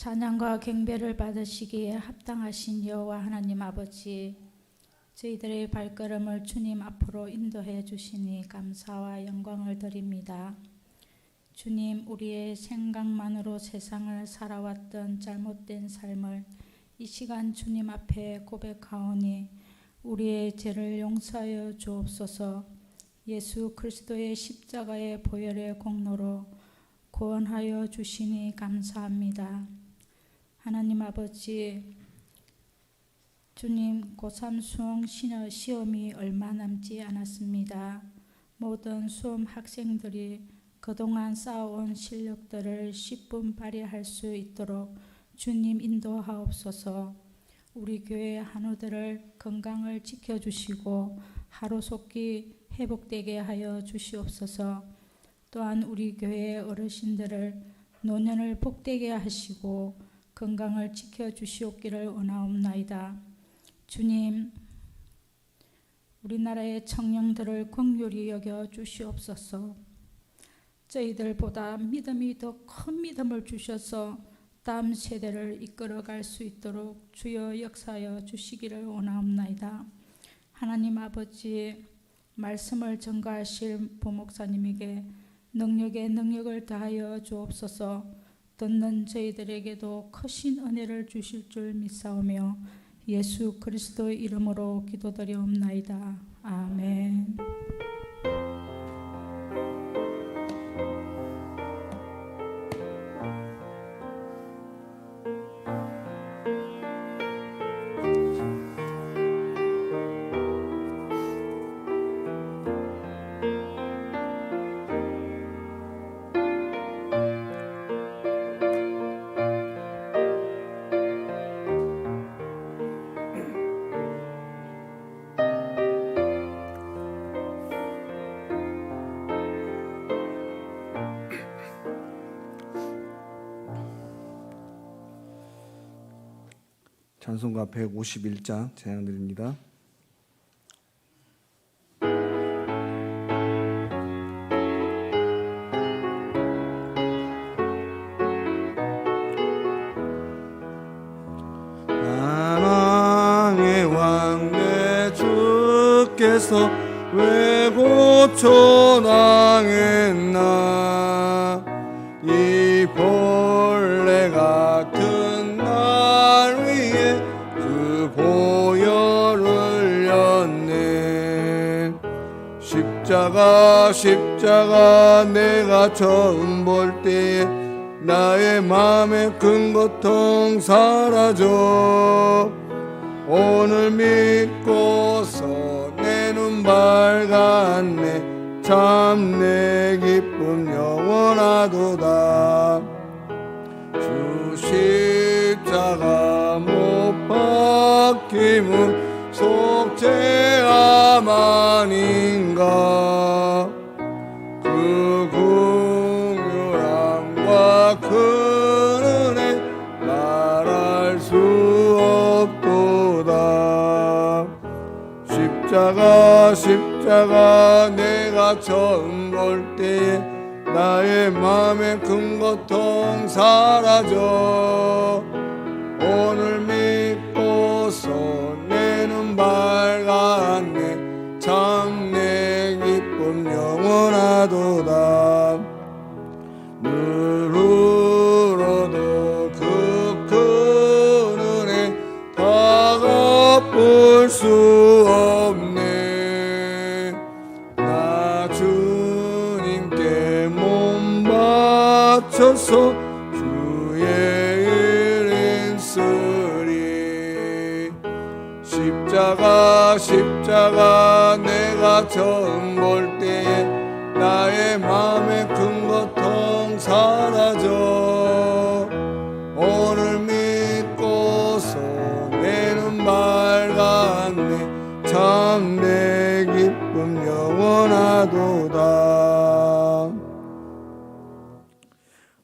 찬양과 경배를 받으시기에 합당하신 여호와 하나님 아버지 저희들의 발걸음을 주님 앞으로 인도해 주시니 감사와 영광을 드립니다. 주님 우리의 생각만으로 세상을 살아왔던 잘못된 삶을 이 시간 주님 앞에 고백하오니 우리의 죄를 용서하여 주옵소서 예수 그리스도의 십자가의 보혈의 공로로 구원하여 주시니 감사합니다. 하나님 아버지 주님 고3 수험 신어 시험이 얼마 남지 않았습니다. 모든 수험 학생들이 그동안 쌓아온 실력들을 10분 발휘할 수 있도록 주님 인도하옵소서. 우리 교회 한우들을 건강을 지켜주시고 하루속히 회복되게 하여 주시옵소서. 또한 우리 교회 어르신들을 노년을 복되게 하시고 건강을 지켜 주시옵기를 원하옵나이다. 주님, 우리나라의 청년들을 긍휼히 여겨 주시옵소서. 저희들보다 믿음이 더 큰 믿음을 주셔서 다음 세대를 이끌어갈 수 있도록 주여 역사하여 주시기를 원하옵나이다. 하나님 아버지 말씀을 전가하실 부목사님에게 능력에 능력을 다하여 주옵소서 듣는 저희들에게도 크신 은혜를 주실 줄 믿사오며 예수 그리스도의 이름으로 기도드리옵나이다. 아멘. 찬송가 151장 찬양드립니다. 사랑의 왕내 주께서 왜 고초당했나 십자가 십자가 내가 처음 볼 때에 나의 맘에 큰 고통 사라져. 오늘 믿고서 내 눈 밝았네. 참 내 기쁨 영원하도다. 주 십자가 못 박힘은 아닌가? 그 궁유함과 그 은혜 말할 수 없도다. 십자가 십자가 내가 처음 볼 때에 나의 맘에 큰 고통 사라져. 오늘 영원하도다. 늘 울어도 그큰 은혜 다 갚을 수 없네. 나 주님께 몸 바쳐서 주의 일인 쓰리. 십자가 십자가 내가 처음 볼 때에 나의 맘에 큰 고통 사라져 오늘 믿고서 내눈 밝았네 참 내 기쁨 영원하도다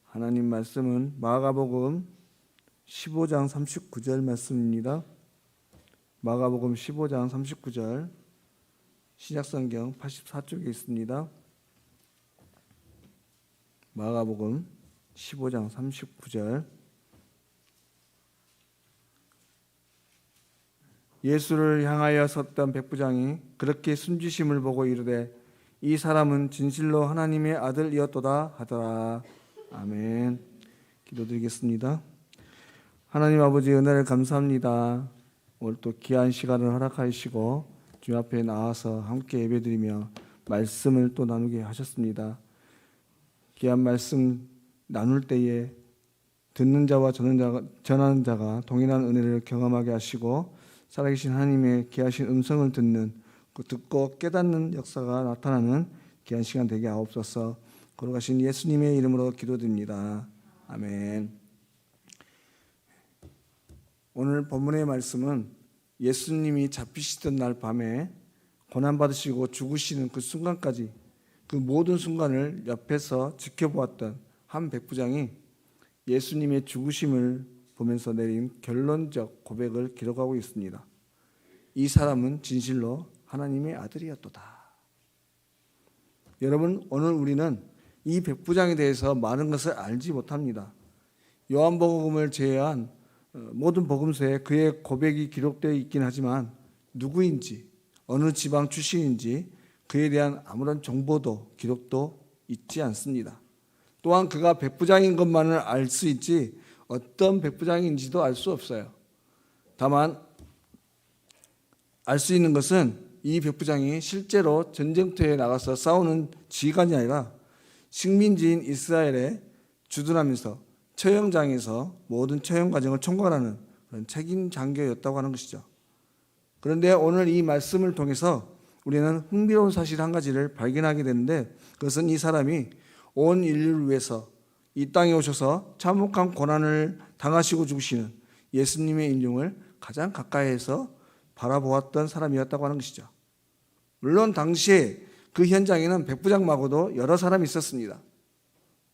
하나님 말씀은 마가복음 15장 39절 말씀입니다. 마가복음 15장 39절 신약성경 84쪽에 있습니다. 마가복음 15장 39절 예수를 향하여 섰던 백부장이 그렇게 순지심을 보고 이르되 이 사람은 진실로 하나님의 아들이었도다 하더라. 아멘. 기도드리겠습니다. 하나님 아버지 은혜를 감사합니다. 오늘 또 귀한 시간을 허락하시고 주 앞에 나와서 함께 예배드리며 말씀을 또 나누게 하셨습니다. 귀한 말씀 나눌 때에 듣는 자와 전하는 자가, 동일한 은혜를 경험하게 하시고 살아계신 하나님의 귀하신 음성을 듣는 그 듣고 깨닫는 역사가 나타나는 귀한 시간 되게 하옵소서. 걸어가신 예수님의 이름으로 기도드립니다. 아멘. 오늘 본문의 말씀은 예수님이 잡히시던 날 밤에 고난 받으시고 죽으시는 그 순간까지 그 모든 순간을 옆에서 지켜보았던 한 백부장이 예수님의 죽으심을 보면서 내린 결론적 고백을 기록하고 있습니다. 이 사람은 진실로 하나님의 아들이었도다. 여러분, 오늘 우리는 이 백부장에 대해서 많은 것을 알지 못합니다. 요한복음을 제외한 어, 모든 복음서에 그의 고백이 기록되어 있긴 하지만 누구인지 어느 지방 출신인지 그에 대한 아무런 정보도 기록도 있지 않습니다. 또한 그가 백부장인 것만을 알 수 있지 어떤 백부장인지도 알 수 없어요. 다만 알 수 있는 것은 이 백부장이 실제로 전쟁터에 나가서 싸우는 지휘관이 아니라 식민지인 이스라엘에 주둔하면서 처형장에서 모든 처형 과정을 총괄하는 그런 책임 장교였다고 하는 것이죠. 그런데 오늘 이 말씀을 통해서 우리는 흥미로운 사실 한 가지를 발견하게 되는데 그것은 이 사람이 온 인류를 위해서 이 땅에 오셔서 참혹한 고난을 당하시고 죽으시는 예수님의 인종을 가장 가까이에서 바라보았던 사람이었다고 하는 것이죠. 물론 당시에 그 현장에는 백부장 말고도 여러 사람이 있었습니다.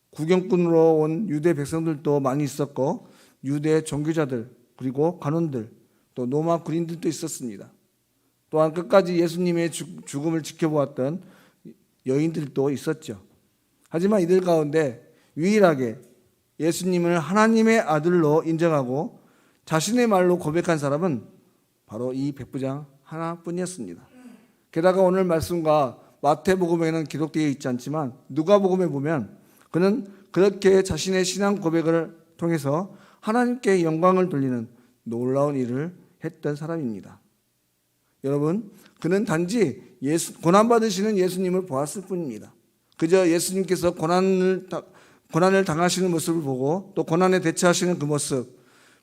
구경꾼으로 온 유대 백성들도 많이 있었고 유대 종교자들 그리고 관원들 또 로마 군인들도 있었습니다. 또한 끝까지 예수님의 죽- 죽음을 지켜보았던 여인들도 있었죠. 하지만 이들 가운데 유일하게 예수님을 하나님의 아들로 인정하고 자신의 말로 고백한 사람은 바로 이 백부장 하나뿐이었습니다. 게다가 오늘 말씀과 마태복음에는 기록되어 있지 않지만 누가복음에 보면 그는 그렇게 자신의 신앙 고백을 통해서 하나님께 영광을 돌리는 놀라운 일을 했던 사람입니다. 여러분, 그는 단지 예수, 고난 받으시는 예수님을 보았을 뿐입니다. 그저 예수님께서 고난을 다- 고난을 당하시는 모습을 보고 또 고난에 대처하시는 그 모습,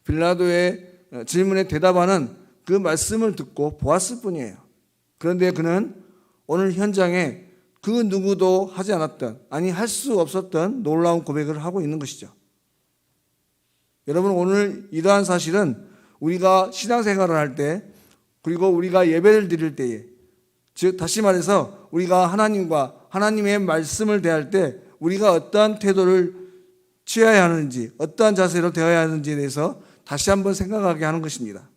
빌라도의 어, 질문에 대답하는 그 말씀을 듣고 보았을 뿐이에요. 그런데 그는 오늘 현장에 그 누구도 하지 않았던 아니 할 수 없었던 놀라운 고백을 하고 있는 것이죠. 여러분 오늘 이러한 사실은 우리가 신앙생활을 할 때 그리고 우리가 예배를 드릴 때에 즉 다시 말해서 우리가 하나님과 하나님의 말씀을 대할 때 우리가 어떠한 태도를 취해야 하는지 어떠한 자세로 대해야 하는지에 대해서 다시 한번 생각하게 하는 것입니다.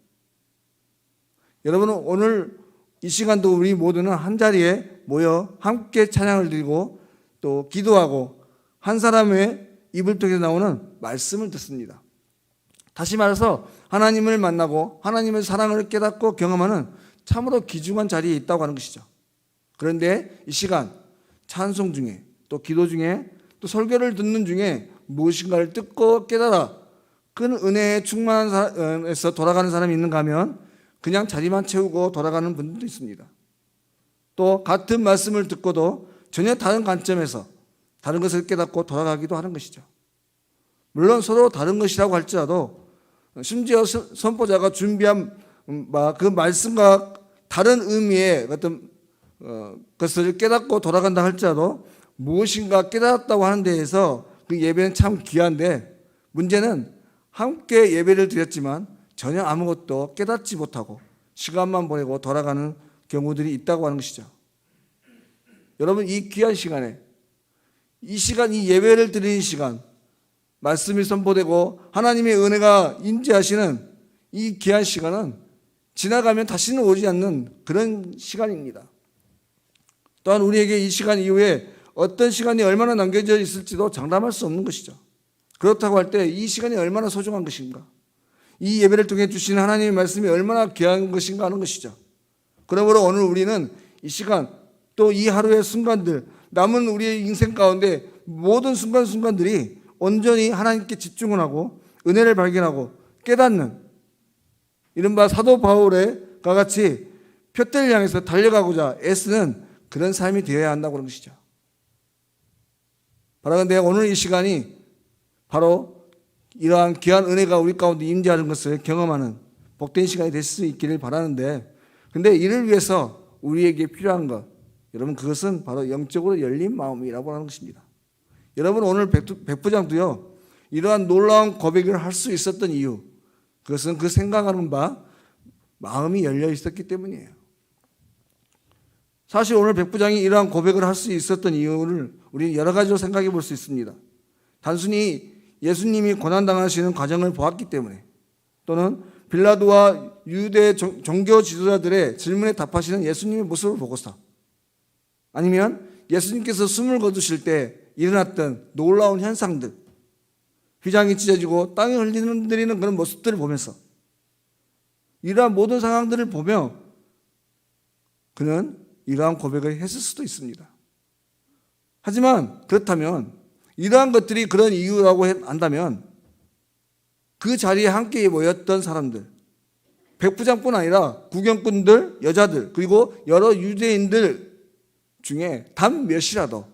여러분은 오늘 이 시간도 우리 모두는 한 자리에 모여 함께 찬양을 드리고 또 기도하고 한 사람의 입을 통해 나오는 말씀을 듣습니다. 다시 말해서 하나님을 만나고 하나님의 사랑을 깨닫고 경험하는 참으로 귀중한 자리에 있다고 하는 것이죠. 그런데 이 시간 찬송 중에 또 기도 중에 또 설교를 듣는 중에 무엇인가를 듣고 깨달아 그 은혜에 충만한 사에서 돌아가는 사람이 있는가 하면 그냥 자리만 채우고 돌아가는 분들도 있습니다. 또 같은 말씀을 듣고도 전혀 다른 관점에서 다른 것을 깨닫고 돌아가기도 하는 것이죠. 물론 서로 다른 것이라고 할지라도 심지어 선- 선포자가 준비한 음, 마- 그 말씀과 다른 의미의 어떤 어, 것을 깨닫고 돌아간다 할지라도 무엇인가 깨달았다고 하는 데에서 그 예배는 참 귀한데 문제는 함께 예배를 드렸지만 전혀 아무것도 깨닫지 못하고 시간만 보내고 돌아가는 경우들이 있다고 하는 것이죠. 여러분 이 귀한 시간에 이 시간 이 예배를 드리는 시간 말씀이 선포되고 하나님의 은혜가 임재하시는 이 귀한 시간은 지나가면 다시는 오지 않는 그런 시간입니다. 또한 우리에게 이 시간 이후에 어떤 시간이 얼마나 남겨져 있을지도 장담할 수 없는 것이죠. 그렇다고 할 때 이 시간이 얼마나 소중한 것인가? 이 예배를 통해 주신 하나님의 말씀이 얼마나 귀한 것인가 하는 것이죠. 그러므로 오늘 우리는 이 시간 또 이 하루의 순간들 남은 우리의 인생 가운데 모든 순간순간들이 온전히 하나님께 집중을 하고 은혜를 발견하고 깨닫는 이른바 사도 바울의 과 같이 표대를 향해서 달려가고자 애쓰는 그런 삶이 되어야 한다고 그런 것이죠. 바라건대 오늘 이 시간이 바로 이러한 귀한 은혜가 우리 가운데 임재하는 것을 경험하는 복된 시간이 될 수 있기를 바라는데 근데 이를 위해서 우리에게 필요한 것 여러분 그것은 바로 영적으로 열린 마음이라고 하는 것입니다. 여러분 오늘 백부장도요 이러한 놀라운 고백을 할 수 있었던 이유 그것은 그 생각하는 바 마음이 열려 있었기 때문이에요. 사실 오늘 백부장이 이러한 고백을 할 수 있었던 이유를 우리 여러 가지로 생각해 볼 수 있습니다. 단순히 예수님이 고난당하시는 과정을 보았기 때문에 또는 빌라도와 유대 종- 종교 지도자들의 질문에 답하시는 예수님의 모습을 보고서 아니면 예수님께서 숨을 거두실 때 일어났던 놀라운 현상들 휘장이 찢어지고 땅이 흘리는 그런 모습들을 보면서 이러한 모든 상황들을 보며 그는 이러한 고백을 했을 수도 있습니다. 하지만 그렇다면 이러한 것들이 그런 이유라고 해- 한다면 그 자리에 함께 모였던 사람들 백부장뿐 아니라 구경꾼들, 여자들 그리고 여러 유대인들 중에 단 몇이라도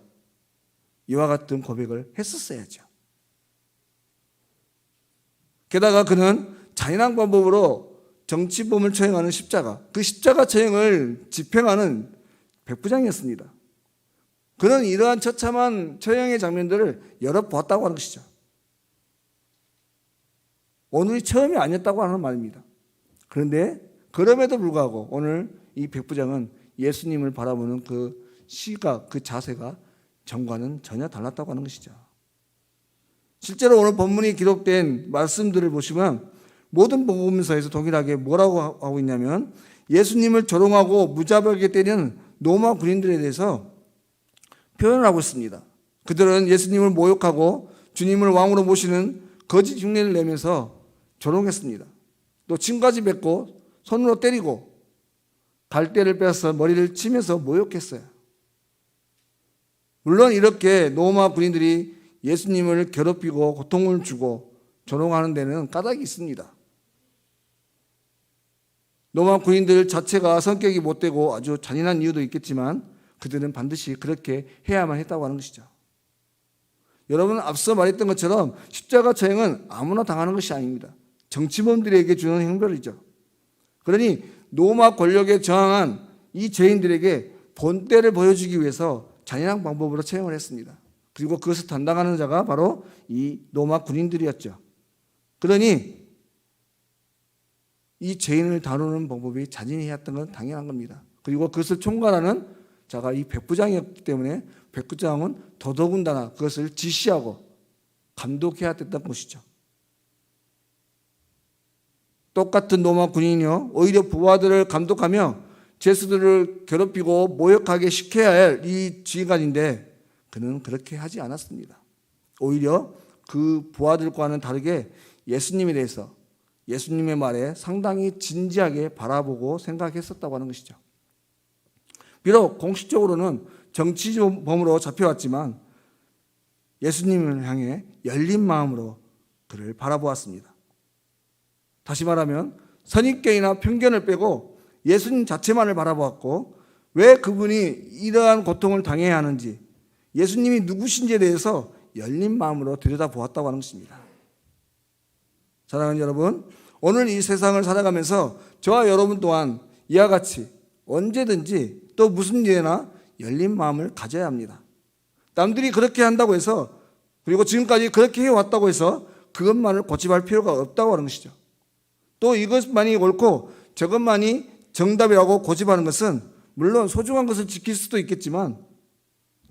이와 같은 고백을 했었어야죠. 게다가 그는 잔인한 방법으로 정치범을 처형하는 십자가, 그 십자가 처형을 집행하는 백부장이었습니다. 그는 이러한 처참한 처형의 장면들을 여러 보았다고 하는 것이죠. 오늘이 처음이 아니었다고 하는 말입니다. 그런데 그럼에도 불구하고 오늘 이 백부장은 예수님을 바라보는 그 시각, 그 자세가 전과는 전혀 달랐다고 하는 것이죠. 실제로 오늘 본문이 기록된 말씀들을 보시면 모든 복음서에서 동일하게 뭐라고 하고 있냐면 예수님을 조롱하고 무자비하게 때리는 로마 군인들에 대해서 표현을 하고 있습니다. 그들은 예수님을 모욕하고 주님을 왕으로 모시는 거짓 흉내를 내면서 조롱했습니다. 또 침까지 뱉고 손으로 때리고 갈대를 빼서 머리를 치면서 모욕했어요. 물론 이렇게 로마 군인들이 예수님을 괴롭히고 고통을 주고 조롱하는 데는 까닭이 있습니다. 로마 군인들 자체가 성격이 못되고 아주 잔인한 이유도 있겠지만 그들은 반드시 그렇게 해야만 했다고 하는 것이죠. 여러분 앞서 말했던 것처럼 십자가 처형은 아무나 당하는 것이 아닙니다. 정치범들에게 주는 형벌이죠. 그러니 로마 권력에 저항한 이 죄인들에게 본때를 보여주기 위해서 잔인한 방법으로 처형을 했습니다. 그리고 그것을 담당하는 자가 바로 이 로마 군인들이었죠. 그러니 이 죄인을 다루는 방법이 잔인했던 건 당연한 겁니다. 그리고 그것을 총괄하는 자가 이 백부장이었기 때문에 백부장은 더더군다나 그것을 지시하고 감독해야 됐던 것이죠. 똑같은 로마 군인이요 오히려 부하들을 감독하며 죄수들을 괴롭히고 모욕하게 시켜야 할 이 지휘관인데 그는 그렇게 하지 않았습니다. 오히려 그 부하들과는 다르게 예수님에 대해서 예수님의 말에 상당히 진지하게 바라보고 생각했었다고 하는 것이죠. 비록 공식적으로는 정치범으로 잡혀왔지만 예수님을 향해 열린 마음으로 그를 바라보았습니다. 다시 말하면 선입견이나 편견을 빼고 예수님 자체만을 바라보았고 왜 그분이 이러한 고통을 당해야 하는지 예수님이 누구신지에 대해서 열린 마음으로 들여다보았다고 하는 것입니다. 사랑하는 여러분, 오늘 이 세상을 살아가면서 저와 여러분 또한 이와 같이 언제든지 또 무슨 일에나 열린 마음을 가져야 합니다. 남들이 그렇게 한다고 해서 그리고 지금까지 그렇게 해왔다고 해서 그것만을 고집할 필요가 없다고 하는 것이죠. 또 이것만이 옳고 저것만이 정답이라고 고집하는 것은 물론 소중한 것을 지킬 수도 있겠지만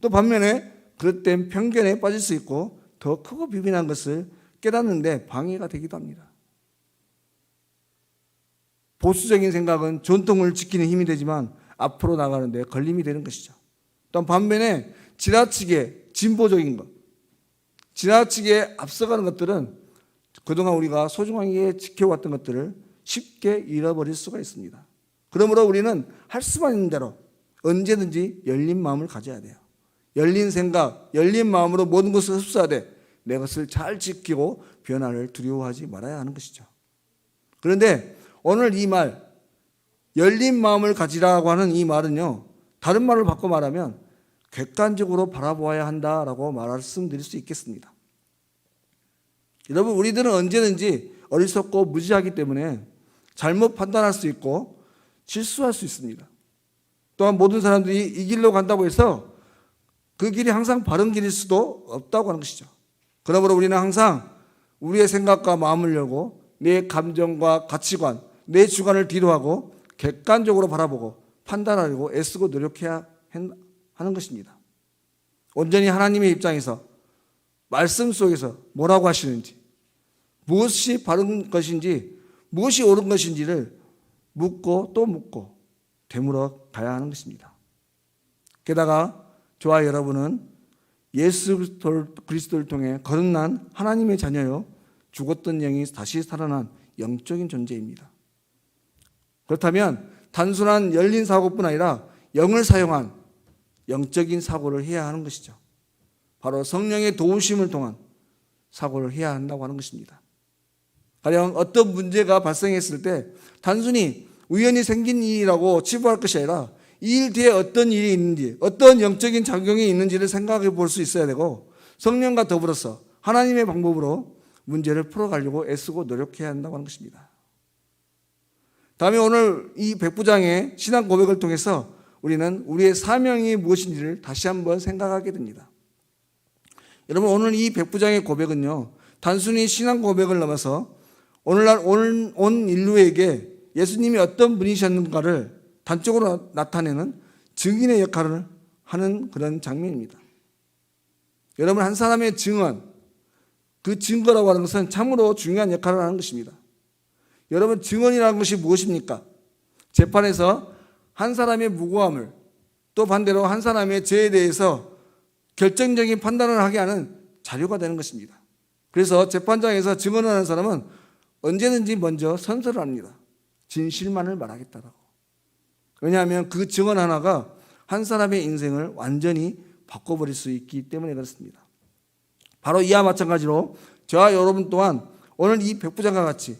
또 반면에 그릇된 편견에 빠질 수 있고 더 크고 비빈한 것을 깨닫는데 방해가 되기도 합니다. 보수적인 생각은 전통을 지키는 힘이 되지만 앞으로 나가는데 걸림이 되는 것이죠. 또 반면에 지나치게 진보적인 것, 지나치게 앞서가는 것들은 그동안 우리가 소중하게 지켜왔던 것들을 쉽게 잃어버릴 수가 있습니다. 그러므로 우리는 할 수만 있는 대로 언제든지 열린 마음을 가져야 돼요. 열린 생각, 열린 마음으로 모든 것을 흡수하되 내 것을 잘 지키고 변화를 두려워하지 말아야 하는 것이죠. 그런데 오늘 이 말, 열린 마음을 가지라고 하는 이 말은요, 다른 말을 바꿔 말하면 객관적으로 바라보아야 한다라고 말씀드릴 수 있겠습니다. 여러분, 우리들은 언제든지 어리석고 무지하기 때문에 잘못 판단할 수 있고 실수할 수 있습니다. 또한 모든 사람들이 이 길로 간다고 해서 그 길이 항상 바른 길일 수도 없다고 하는 것이죠. 그러므로 우리는 항상 우리의 생각과 마음을 열고 내 감정과 가치관, 내 주관을 뒤로하고 객관적으로 바라보고 판단하려고 애쓰고 노력해야 하는 것입니다. 온전히 하나님의 입장에서 말씀 속에서 뭐라고 하시는지, 무엇이 바른 것인지, 무엇이 옳은 것인지를 묻고 또 묻고 되물어 가야 하는 것입니다. 게다가 저와 여러분은 예수 그리스도를 통해 거듭난 하나님의 자녀요 죽었던 영이 다시 살아난 영적인 존재입니다. 그렇다면 단순한 열린 사고뿐 아니라 영을 사용한 영적인 사고를 해야 하는 것이죠. 바로 성령의 도우심을 통한 사고를 해야 한다고 하는 것입니다. 가령 어떤 문제가 발생했을 때 단순히 우연히 생긴 일이라고 치부할 것이 아니라 이 일 뒤에 어떤 일이 있는지, 어떤 영적인 작용이 있는지를 생각해 볼 수 있어야 되고 성령과 더불어서 하나님의 방법으로 문제를 풀어가려고 애쓰고 노력해야 한다고 하는 것입니다. 다음에 오늘 이 백부장의 신앙 고백을 통해서 우리는 우리의 사명이 무엇인지를 다시 한번 생각하게 됩니다. 여러분 오늘 이 백부장의 고백은요 단순히 신앙 고백을 넘어서 오늘날 온, 온 인류에게 예수님이 어떤 분이셨는가를 단적으로 나타내는 증인의 역할을 하는 그런 장면입니다. 여러분 한 사람의 증언 그 증거라고 하는 것은 참으로 중요한 역할을 하는 것입니다. 여러분 증언이라는 것이 무엇입니까? 재판에서 한 사람의 무고함을 또 반대로 한 사람의 죄에 대해서 결정적인 판단을 하게 하는 자료가 되는 것입니다. 그래서 재판장에서 증언을 하는 사람은 언제든지 먼저 선서를 합니다. 진실만을 말하겠다라고. 왜냐하면 그 증언 하나가 한 사람의 인생을 완전히 바꿔버릴 수 있기 때문에 그렇습니다. 바로 이와 마찬가지로 저와 여러분 또한 오늘 이 백부장과 같이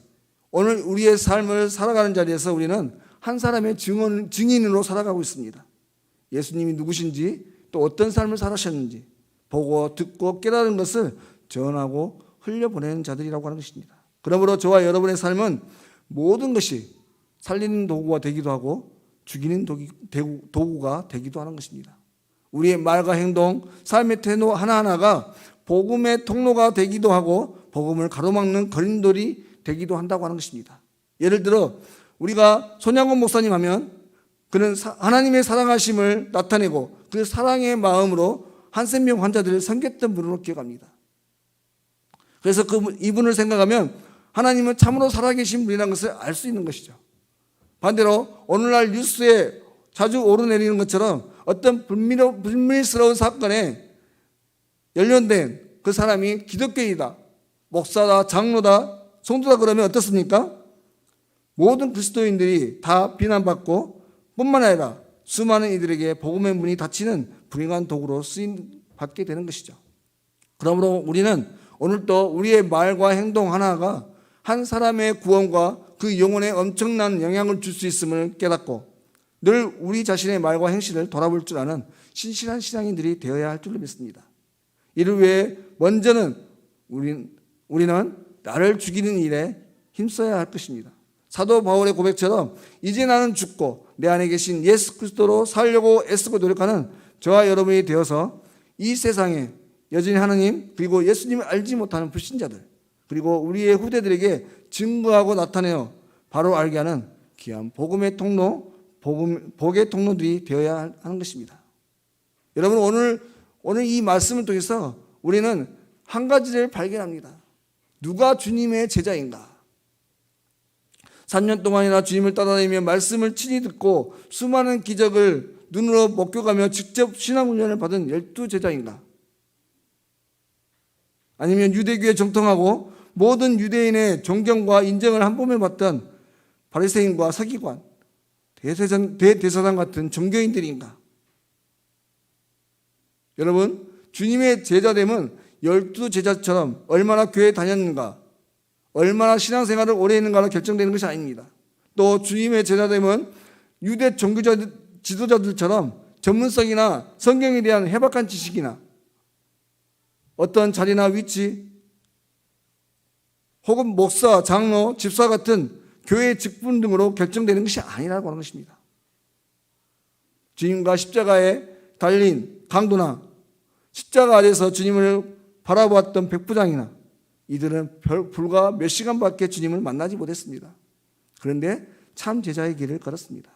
오늘 우리의 삶을 살아가는 자리에서 우리는 한 사람의 증언, 증인으로 살아가고 있습니다. 예수님이 누구신지 또 어떤 삶을 살아셨는지 보고 듣고 깨달은 것을 전하고 흘려보내는 자들이라고 하는 것입니다. 그러므로 저와 여러분의 삶은 모든 것이 살리는 도구가 되기도 하고 죽이는 도구 가 되기도 하는 것입니다. 우리의 말과 행동, 삶의 태도 하나하나가 복음의 통로가 되기도 하고 복음을 가로막는 거린돌이 되기도 한다고 하는 것입니다. 예를 들어 우리가 손양원 목사님 하면 그는 하나님의 사랑하심을 나타내고 그 사랑의 마음으로 한센병 환자들을 섬겼던 분으로 기억합니다. 그래서 그 이분을 생각하면 하나님은 참으로 살아계신 분이라는 것을 알 수 있는 것이죠. 반대로 오늘날 뉴스에 자주 오르내리는 것처럼 어떤 불미로, 불미스러운 사건에 연련된 그 사람이 기독교이다, 목사다, 장로다, 성도다 그러면 어떻습니까? 모든 그리스도인들이 다 비난받고 뿐만 아니라 수많은 이들에게 복음의 문이 닫히는 불행한 도구로 쓰임 받게 되는 것이죠. 그러므로 우리는 오늘도 우리의 말과 행동 하나가 한 사람의 구원과 그 영혼에 엄청난 영향을 줄 수 있음을 깨닫고 늘 우리 자신의 말과 행실을 돌아볼 줄 아는 신실한 신앙인들이 되어야 할 줄로 믿습니다. 이를 위해 먼저는 우린, 우리는 나를 죽이는 일에 힘써야 할 것입니다. 사도 바울의 고백처럼 이제 나는 죽고 내 안에 계신 예수 그리스도로 살려고 애쓰고 노력하는 저와 여러분이 되어서 이 세상에 여전히 하나님 그리고 예수님을 알지 못하는 불신자들 그리고 우리의 후대들에게 증거하고 나타내어 바로 알게 하는 귀한 복음의 통로, 복음, 복의 통로들이 되어야 하는 것입니다. 여러분 오늘 오늘 이 말씀을 통해서 우리는 한 가지를 발견합니다. 누가 주님의 제자인가? 3년 동안이나 주님을 따라다니며 말씀을 친히 듣고 수많은 기적을 눈으로 목격하며 직접 신앙훈련을 받은 열두 제자인가? 아니면 유대교에 정통하고 모든 유대인의 존경과 인정을 한 몸에 받던 바리새인과 서기관, 대세전, 대대사장 같은 종교인들인가? 여러분, 주님의 제자됨은 열두 제자처럼 얼마나 교회 다녔는가, 얼마나 신앙생활을 오래 했는가로 결정되는 것이 아닙니다. 또 주님의 제자됨은 유대 종교 지도자들처럼 전문성이나 성경에 대한 해박한 지식이나 어떤 자리나 위치 혹은 목사, 장로, 집사 같은 교회 직분 등으로 결정되는 것이 아니라고 하는 것입니다. 주님과 십자가에 달린 강도나 십자가 아래서 주님을 바라보았던 백부장이나 이들은 별, 불과 몇 시간밖에 주님을 만나지 못했습니다. 그런데 참 제자의 길을 걸었습니다.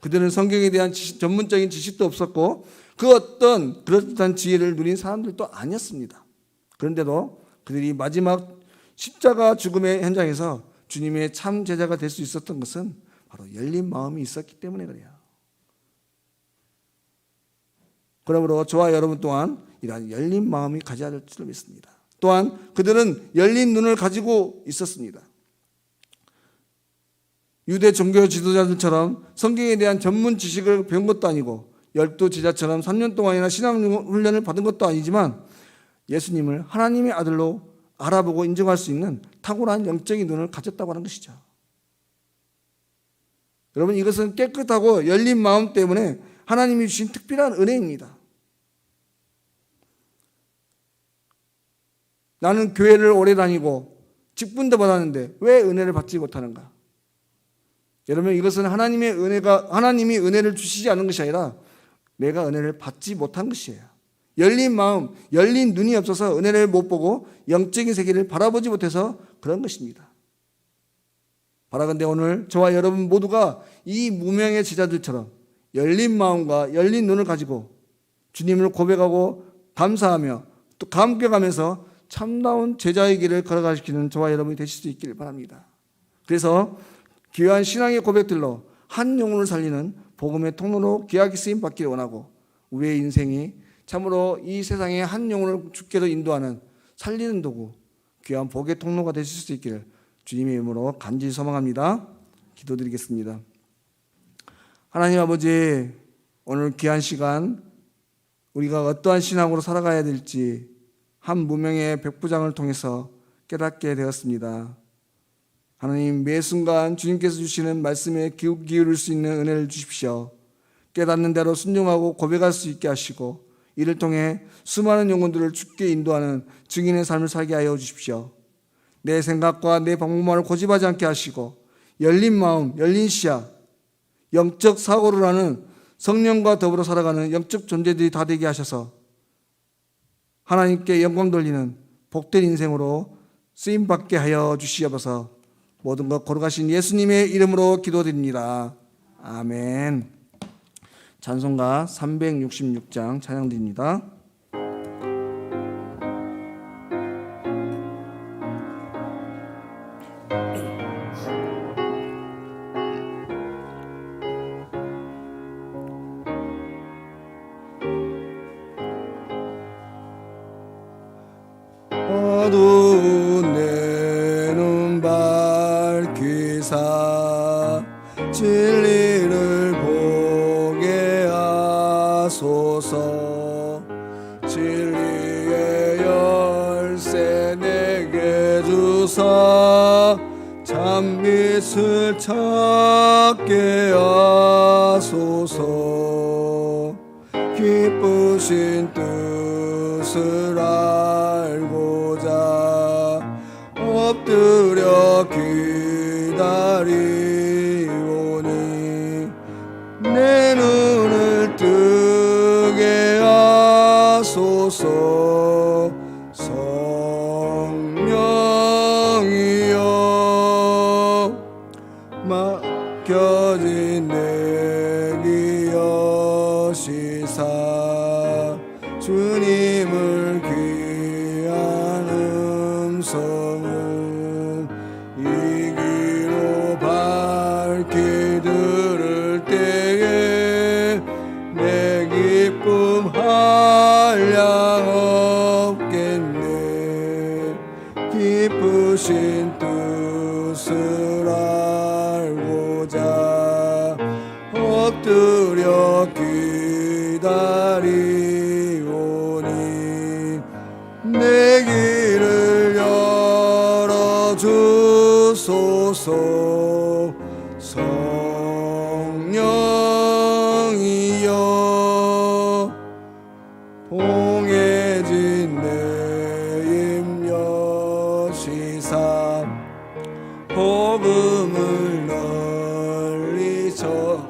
그들은 성경에 대한 지식, 전문적인 지식도 없었고 그 어떤 그럴듯한 지혜를 누린 사람들도 아니었습니다. 그런데도 그들이 마지막 십자가 죽음의 현장에서 주님의 참 제자가 될 수 있었던 것은 바로 열린 마음이 있었기 때문에 그래요. 그러므로 저와 여러분 또한 이러한 열린 마음이 가져야 될줄 믿습니다. 또한 그들은 열린 눈을 가지고 있었습니다. 유대 종교 지도자들처럼 성경에 대한 전문 지식을 배운 것도 아니고 열두 제자처럼 3년 동안이나 신앙 훈련을 받은 것도 아니지만 예수님을 하나님의 아들로 알아보고 인정할 수 있는 탁월한 영적인 눈을 가졌다고 하는 것이죠. 여러분 이것은 깨끗하고 열린 마음 때문에 하나님이 주신 특별한 은혜입니다. 나는 교회를 오래 다니고 직분도 받았는데 왜 은혜를 받지 못하는가? 여러분 이것은 하나님의 은혜가 하나님이 은혜를 주시지 않은 것이 아니라 내가 은혜를 받지 못한 것이에요. 열린 마음, 열린 눈이 없어서 은혜를 못 보고 영적인 세계를 바라보지 못해서 그런 것입니다. 바라건대 오늘 저와 여러분 모두가 이 무명의 제자들처럼 열린 마음과 열린 눈을 가지고 주님을 고백하고 감사하며 또 감격하면서 참다운 제자의 길을 걸어가시키는 저와 여러분이 되실 수 있기를 바랍니다. 그래서 귀한 신앙의 고백들로 한 영혼을 살리는 복음의 통로로 귀하게 쓰임 받기를 원하고 우리의 인생이 참으로 이 세상에 한 영혼을 죽게도 인도하는 살리는 도구 귀한 복의 통로가 되실 수 있기를 주님의 이름으로 간절히 소망합니다. 기도드리겠습니다. 하나님 아버지 오늘 귀한 시간 우리가 어떠한 신앙으로 살아가야 될지 한 무명의 백부장을 통해서 깨닫게 되었습니다. 하나님 매 순간 주님께서 주시는 말씀에 기울일 수 있는 은혜를 주십시오. 깨닫는 대로 순종하고 고백할 수 있게 하시고 이를 통해 수많은 영혼들을 죽게 인도하는 증인의 삶을 살게 하여 주십시오. 내 생각과 내 방법만을 고집하지 않게 하시고 열린 마음, 열린 시야, 영적 사고를 하는 성령과 더불어 살아가는 영적 존재들이 다 되게 하셔서 하나님께 영광 돌리는 복된 인생으로 쓰임 받게 하여 주시옵소서. 모든 것 거룩하신 예수님의 이름으로 기도드립니다. 아멘. 찬송가 366장 찬양드립니다. 주사 참빛을 찾게 하소서 여시사. 주님을 복음을 널리 전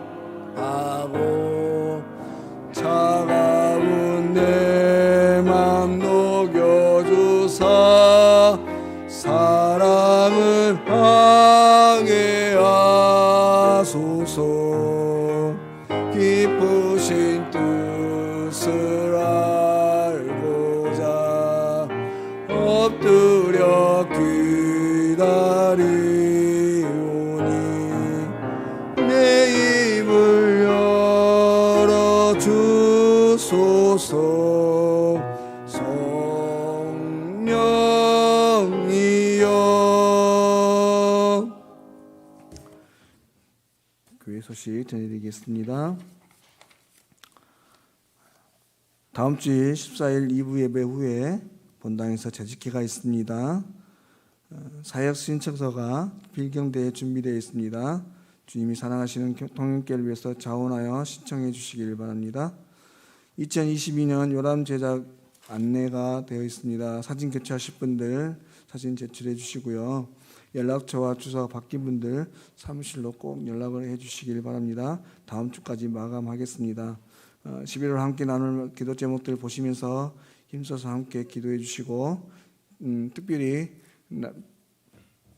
소식 전해드리겠습니다. 다음 주 14일 2부 예배 후에 본당에서 재직회가 있습니다. 어, 사역 신청서가 필경대에 준비되어 있습니다. 주님이 사랑하시는 통일교를 위해서 자원하여 신청해 주시길 바랍니다. 2022년 요람 제작 안내가 되어 있습니다. 사진 교체하실 분들 사진 제출해 주시고요. 연락처와 주소가 바뀐 분들 사무실로 꼭 연락을 해 주시길 바랍니다. 다음 주까지 마감하겠습니다. 어, 11월 함께 나눌 기도 제목들 보시면서 힘써서 함께 기도해 주시고 음, 특별히 나-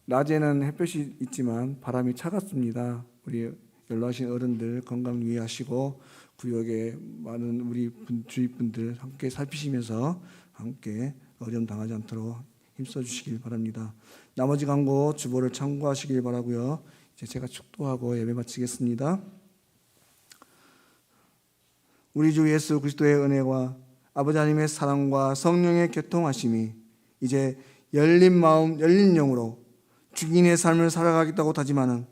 낮에는 햇볕이 있지만 바람이 차갑습니다. 우리 연로하신 어른들 건강 유의하시고 구역에 많은 우리 분- 주위 분들 함께 살피시면서 함께 어려움 당하지 않도록 힘써 주시길 바랍니다. 나머지 광고 주보를 참고하시길 바라고요. 이제 제가 축도하고 예배 마치겠습니다. 우리 주 예수 그리스도의 은혜와 아버지 하나님의 사랑과 성령의 교통하심이 이제 열린 마음, 열린 영으로 주인의 삶을 살아가겠다고 다짐하는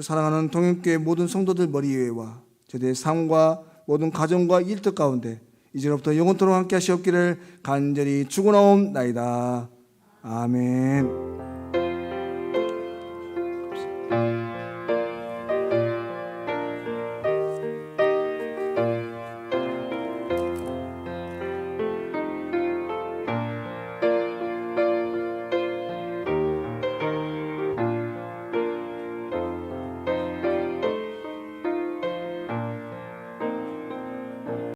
사랑하는 동행교회 모든 성도들 머리 위에와 저들의 삶과 모든 가정과 일터 가운데 이제로부터 영원토록 함께 하시옵기를 간절히 축원하옵나이다. 아멘.